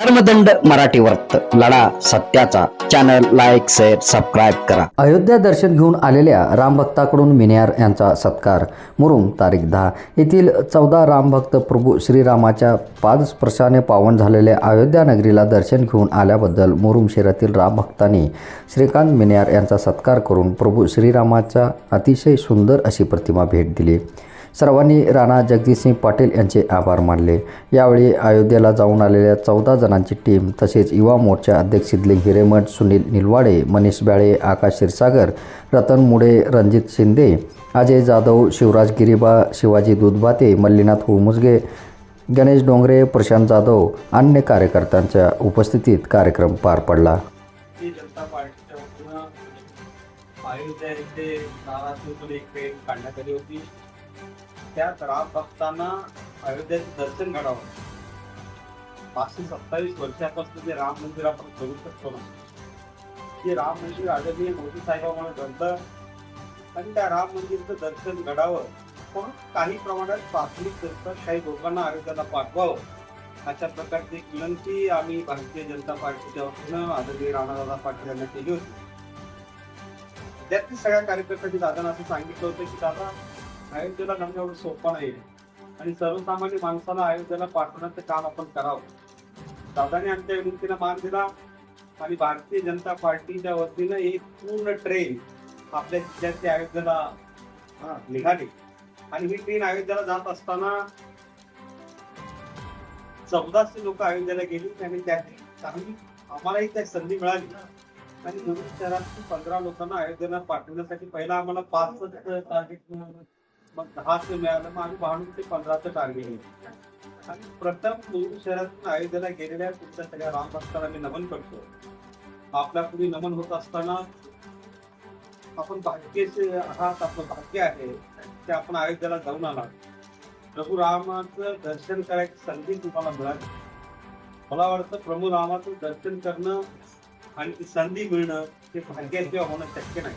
धर्मदंड मराठी वर्त लढा सत्याचा. चॅनल लाईक शेअर सबस्क्राईब करा. अयोध्या दर्शन घेऊन आलेल्या रामभक्ताकडून मिन्यार यांचा सत्कार. मुरुम तारीख दहा. येथील चौदा रामभक्त प्रभू श्रीरामाच्या पादस्पर्शाने पावन झालेल्या अयोध्या नगरीला दर्शन घेऊन आल्याबद्दल मुरुम शहरातील रामभक्तांनी श्रीकांत मिन्यार यांचा सत्कार करून प्रभू श्रीरामाच्या अतिशय सुंदर अशी प्रतिमा भेट दिली. सर्वांनी राणा जगदीशसिंह पाटील यांचे आभार मानले. यावेळी अयोध्येला जाऊन आलेल्या चौदा जणांची टीम तसेच युवा मोर्चा अध्यक्ष सिद्धलिंग हिरेमठ सुनील निलवाडे मनीष ब्याळे आकाश क्षीरसागर रतन मुडे रणजित शिंदे अजय जाधव शिवराज गिरीबा शिवाजी दुधभाते मल्लीनाथ हुळमुजगे गणेश डोंगरे प्रशांत जाधव अन्य कार्यकर्त्यांच्या उपस्थितीत कार्यक्रम पार पडला. जनता त्यात राम भक्तांना अयोध्याचे दर्शन घडावं. पाचशे सत्तावीस वर्षापासून ते राम मंदिर आपण करू शकतो ना. ते राम मंदिर आदरणीय मोदी साहेबांमुळे घडलं आणि त्या राम मंदिरचं दर्शन घडावं. पण काही प्रमाणात प्राथमिक दर्शन काही लोकांना अयोध्याला पाठवावं. अशा प्रकारची विनंती आम्ही भारतीय जनता पार्टीच्या वतीनं आदरणीय राणादादा पाटील यांना केली होती. त्यातली सगळ्या कार्यकर्त्यांनी दादांना असं सांगितलं होतं की दादा अयोध्येला जाणं एवढं सोपं नाही. आणि सर्वसामान्य माणसाला अयोध्येला पाठवण्याचं काम आपण करावं. दादाने आमच्या विनंतीला मान दिला. आणि भारतीय जनता पार्टीच्या वतीनं एक पूर्ण ट्रेन आपल्या जिल्ह्यातल्या अयोध्येला निघाली. आणि ही ट्रेन अयोध्येला जात असताना चौदाशे लोक अयोध्येला गेली. आणि त्यातली चांगली आम्हालाही त्या संधी मिळाली. आणि शहरातील पंधरा लोकांना अयोध्येला पाठवण्यासाठी पहिला आम्हाला पाच टार्गेट मग दहाच मिळालं मग आम्ही पाहून ते पंधराचं टार्गेट घेतलं. आणि प्रथम मुरुड शहरातून अयोध्येला गेलेल्या तुमच्या सगळ्या राम भक्तांना मी नमन करतो. आपल्या पुढे नमन होत असताना आपण भाग्यचे आहात आपलं भाग्य आहे ते आपण अयोध्येला जाऊन आला प्रभू रामाचं दर्शन करायची संधी तुम्हाला मिळाली. मला वाटतं प्रभू रामाचं दर्शन करणं आणि ती संधी मिळणं हे भाग्याशिवाय होणं शक्य नाही.